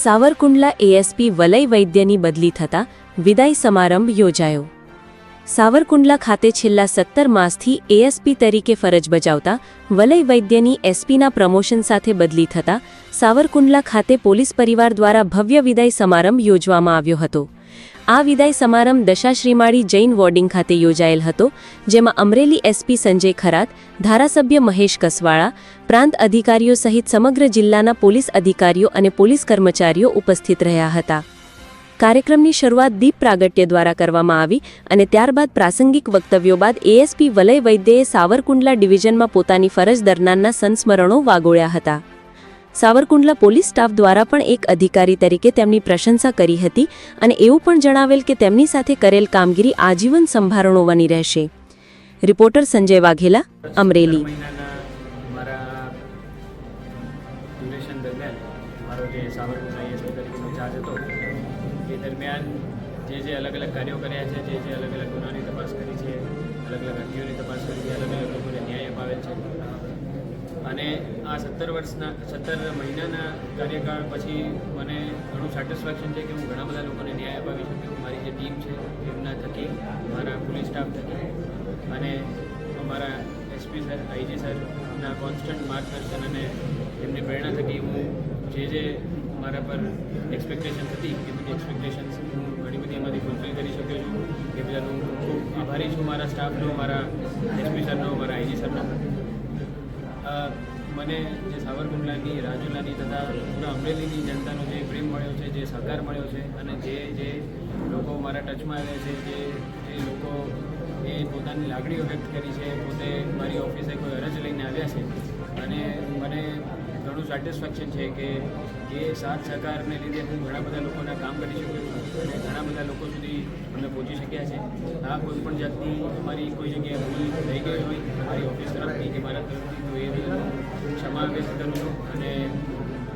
Savarkundla ASP વલય વૈદ્યની બદલી થતાં વિદાય સમારંભ યોજાયો. સાવરકુંડલા ખાતે છેલ્લા સત્તર માસથી એએસપી તરીકે ફરજ બજાવતા વલય વૈદ્યની એસપીના પ્રમોશન સાથે બદલી થતાં સાવરકુંડલા ખાતે પોલીસ પરિવાર દ્વારા ભવ્ય વિદાય સમારંભ યોજવામાં આવ્યો હતો. આ વિદાય સમારંભ દશાશ્રીમાળી જૈન વોર્ડિંગ ખાતે યોજાયેલ હતો, જેમાં અમરેલી એસપી સંજય ખરાત, ધારાસભ્ય મહેશ કસવાળા, પ્રાંત અધિકારીઓ સહિત સમગ્ર જિલ્લાના પોલીસ અધિકારીઓ અને પોલીસ કર્મચારીઓ ઉપસ્થિત રહ્યા હતા. કાર્યક્રમની શરૂઆત દીપ પ્રાગટ્ય દ્વારા કરવામાં આવી અને ત્યારબાદ પ્રાસંગિક વક્તવ્યો બાદ એએસપી વલય વૈદ્યએ સાવરકુંડલા ડિવિઝનમાં પોતાની ફરજ દરમિયાનના સંસ્મરણો વાગોળ્યા હતા. સાવરકુંડલા પોલીસ સ્ટાફ દ્વારા પણ એક અધિકારી તરીકે તેમની પ્રશંસા કરી હતી અને એવું પણ જણાવેલ કે તેમની સાથે કરેલ કામગીરી આજીવન સંભારણોવાની રહેશે. રિપોર્ટર સંજય વાઘેલા, અમરેલી. જે અલગ અલગ કાર્યો કર્યા છે, જે જે અલગ અલગ ગુનાની તપાસ કરી છે, અલગ અલગ અરજીઓની તપાસ કરી છે, અલગ અલગ લોકોને ન્યાય અપાવેલ છે અને આ સત્તર વર્ષના, સત્તર મહિનાના કાર્યકાળ પછી મને ઘણું સેટિસ્ફેક્શન છે કે હું ઘણા બધા લોકોને ન્યાય અપાવી શક્યો મારી જે ટીમ છે, એમના થકી, મારા પોલીસ સ્ટાફ થકી અને અમારા એસપી સર આઈજી સરના કોન્સ્ટન્ટ માર્ગદર્શન અને એમની પ્રેરણા થકી હું જે જે મારા પર એક્સપેક્ટેશન હતી, એ બધી એક્સપેક્ટેશન્સ હું ઘણી બધી એમાંથી ફૂલફિલ કરી શક્યો છું. એ બદલ હું ખૂબ આભારી છું મારા સ્ટાફનો મારા એસપી સરનો મારા આઈજી સરનો મને જે સાવરકુંડલાની, રાજુલાની તથા પૂરા અમરેલીની જનતાનો જે પ્રેમ મળ્યો છે, જે સહકાર મળ્યો છે અને જે જે લોકો મારા ટચમાં આવ્યા છે, જે જે લોકો એ પોતાની લાગણીઓ વ્યક્ત કરી છે, પોતે મારી ઓફિસે કોઈ અરજ લઈને આવ્યા છે અને મને ઘણું સેટિસ્ફેક્શન છે કે એ સાથ સહકારને લીધે હું ઘણા બધા લોકોના કામ કરી શકું છું અને ઘણા બધા લોકો સુધી અમે પહોંચી શક્યા છે. આ કોઈ પણ જાતની અમારી કોઈ જગ્યાએ ભૂલ થઈ ગઈ હોય મારી ઓફિસ તરફથી કે મારા તરફથી તો એ ક્ષમા વ્યક્ત કરું છું અને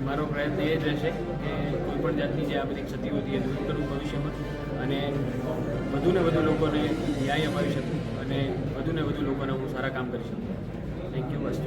મારો પ્રયત્ન એ જ રહેશે કે કોઈ પણ જાતની જે આ બધી ક્ષતિઓ હતી એ દૂર કરું ભવિષ્યમાં. અને વધુને વધુ લોકોને ન્યાય અપાવી શકું. અને વધુને વધુ લોકોના હું સારા કામ કરી શકું. Thank you bus.